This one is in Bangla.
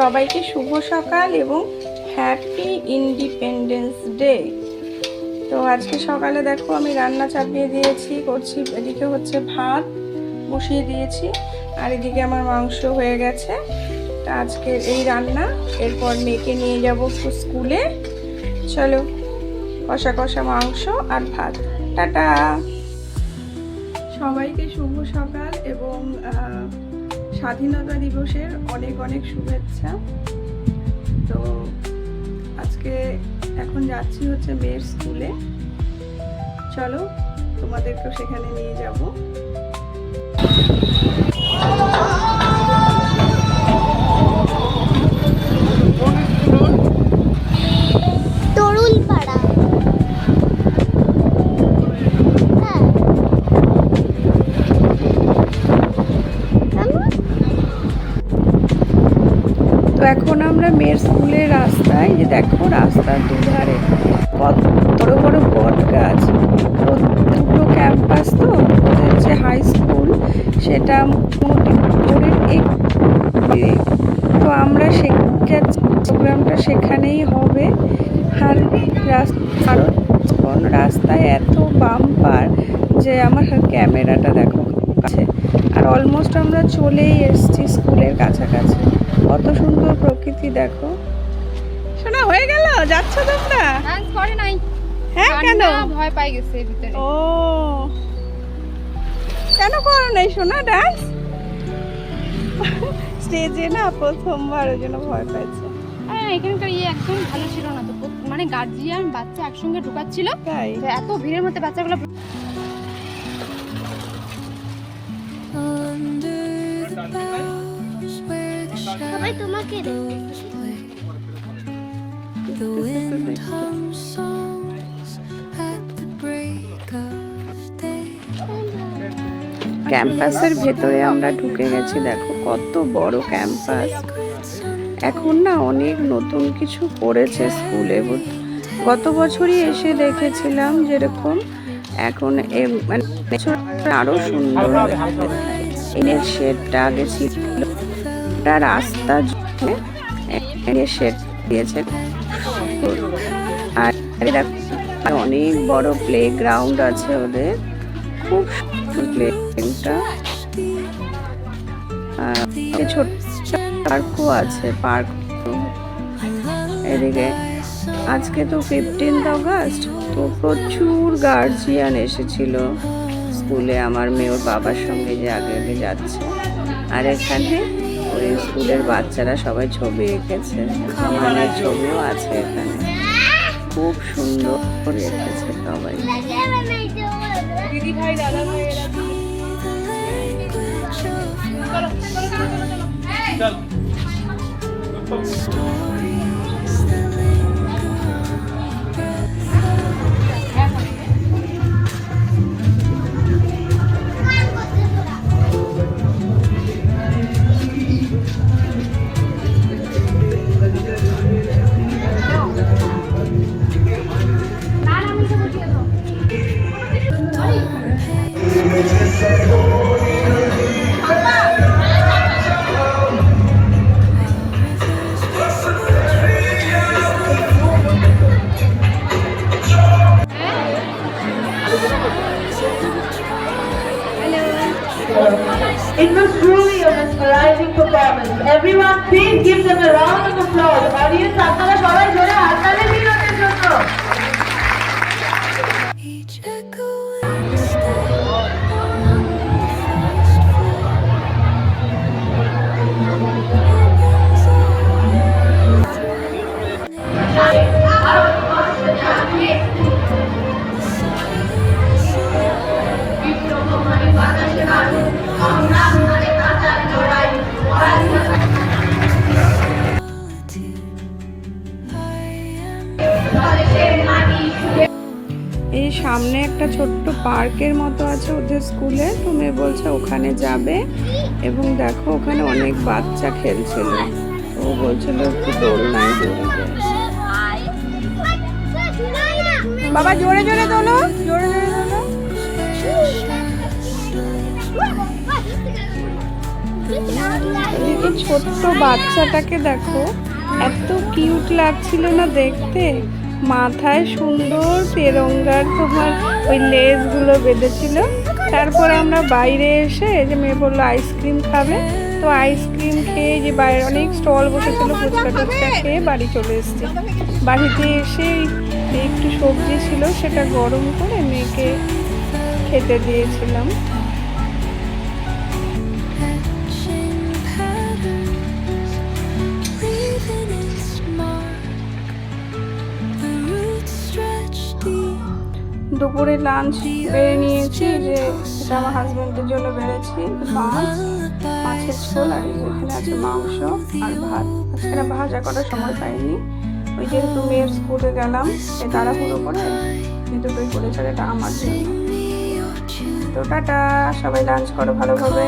সবাইকে শুভ সকাল এবং হ্যাপি ইন্ডিপেন্ডেন্স ডে। তো আজকে সকালে দেখো আমি রান্না চাপিয়ে দিয়েছি, করছি, এদিকে হচ্ছে ভাত বসিয়ে দিয়েছি, আর এদিকে আমার মাংস হয়ে গেছে। তা আজকে এই রান্না, এরপর মেয়েকে নিয়ে যাব স্কুলে। চলো, কষা কষা মাংস আর ভাত। টাটা! সবাইকে শুভ সকাল এবং স্বাধীনতা দিবসের অনেক অনেক শুভেচ্ছা। তো আজকে এখন যাচ্ছি হচ্ছে মেয়ের স্কুলে। চলো, তোমাদেরকেও সেখানে নিয়ে যাব। মেয়ের স্কুলের রাস্তায় যে দেখো রাস্তার দুধারে কত বড় বড় বট গাছ দুটো ক্যাম্পাস তো ওদের যে হাই স্কুল সেটা মোটামুটি একটু তো আমরা সেখানে প্রোগ্রামটা সেখানেই হবে। আর কারণ রাস্তায় এত বাম্পার যে আমার ক্যামেরাটা দেখো কাছে। আর অলমোস্ট আমরা চলেই এসেছি স্কুলের কাছাকাছি। সুন্দর দেখো। শোনা হয়ে গেল? যাচ্ছ তোমরা? ডান্স করে নাই। হ্যাঁ কেন? ভয় পাই গেছে ভিতরে। ও। কেন করো নাই শোনা ডান্স স্টেজে না প্রথমবার ওই জন্য ভয় পাইছে। হ্যাঁ এখানকার ইয়ে একদম ভালো ছিল না তো। মানে গার্জিয়ান বাচ্চা একসঙ্গে ঢুকাচ্ছিল। তাই? এত ভিড়ের মধ্যে বাচ্চাগুলো সবাই তোমাকে The wind hums songs at the break of day. ক্যাম্পাসের ভেতরে আমরা ঢুকে গেছি দেখো কত বড় ক্যাম্পাস এখন না অনেক নতুন কিছু করেছে স্কুলে গত বছরই এসে দেখেছিলাম যেরকম এখন এ- মানে আরও সুন্দর। এনের শেডটা আগে ছিল ওটা রাস্তা জুড়ে এনের শেড দিয়েছে আর অনেক বড় প্লে গ্রাউন্ড আছে ওদের। খুব সুন্দর প্লেটা ছোট পার্কও আছে পার্ক এদিকে আজকে তো ফিফটিন্থ অগস্ট তো প্রচুর গার্জিয়ান এসেছিল স্কুলে। আমার মেয়ে ওর বাবার সঙ্গে যে আগে আগে যাচ্ছে। আর এখানে ওই স্কুলের বাচ্চারা সবাই ছবি এঁকেছে। আমাদের ছবিও আছে এখানে। খুব সুন্দর করে এঁকেছে সবাই। দিদি ভাই দাদা ভাই It was truly a mesmerizing performance. Everyone, please give them a round of applause. Audience, আপনারা সবাই জোরে হাততালি দিন ওদের জন্য। সামনে একটা ছোট্ট পার্কের মতো আছে ওদের স্কুলে। তুমি বলছে ওখানে যাবে। এবং দেখো ওখানে অনেক বাচ্চা খেলছিল। ও বলছিল একটু দোলনায় দুলবে বাবা, জোরে জোরে দোলো। জোরে জোরে দোলো। ছোট্ট বাচ্চাটাকে দেখো, এত কিউট লাগছিল না দেখতে। মাথায় সুন্দর তেরঙ্গার তোমার ওই লেসগুলো বেঁধেছিল। তারপর আমরা বাইরে এসে যে মেয়ে বলল আইসক্রিম খাবে। তো আইসক্রিম খেয়ে যে বাইরে অনেক স্টল বসেছিল, ফুচকা টুচকা খেয়ে বাড়ি চলে এসেছি। বাড়িতে এসে একটু সবজি ছিল, সেটা গরম করে মেয়েকে খেতে দিয়েছিলাম। দুপুরে লাঞ্চ বেড়ে নিয়েছি যে আমার হাজব্যান্ডের জন্য বেড়েছি। মাছ, মাছের আর এখানে আছে মাংস আর ভাত। আজকে ভাজা করার সময় পাইনি। ওই যেহেতু মেয়ের স্কুলে গেলাম, সে তাড়াহুড়ো করে কিন্তু তুই করেছে এটা আমার জন্য। তো টাটা, সবাই লাঞ্চ করো ভালোভাবে।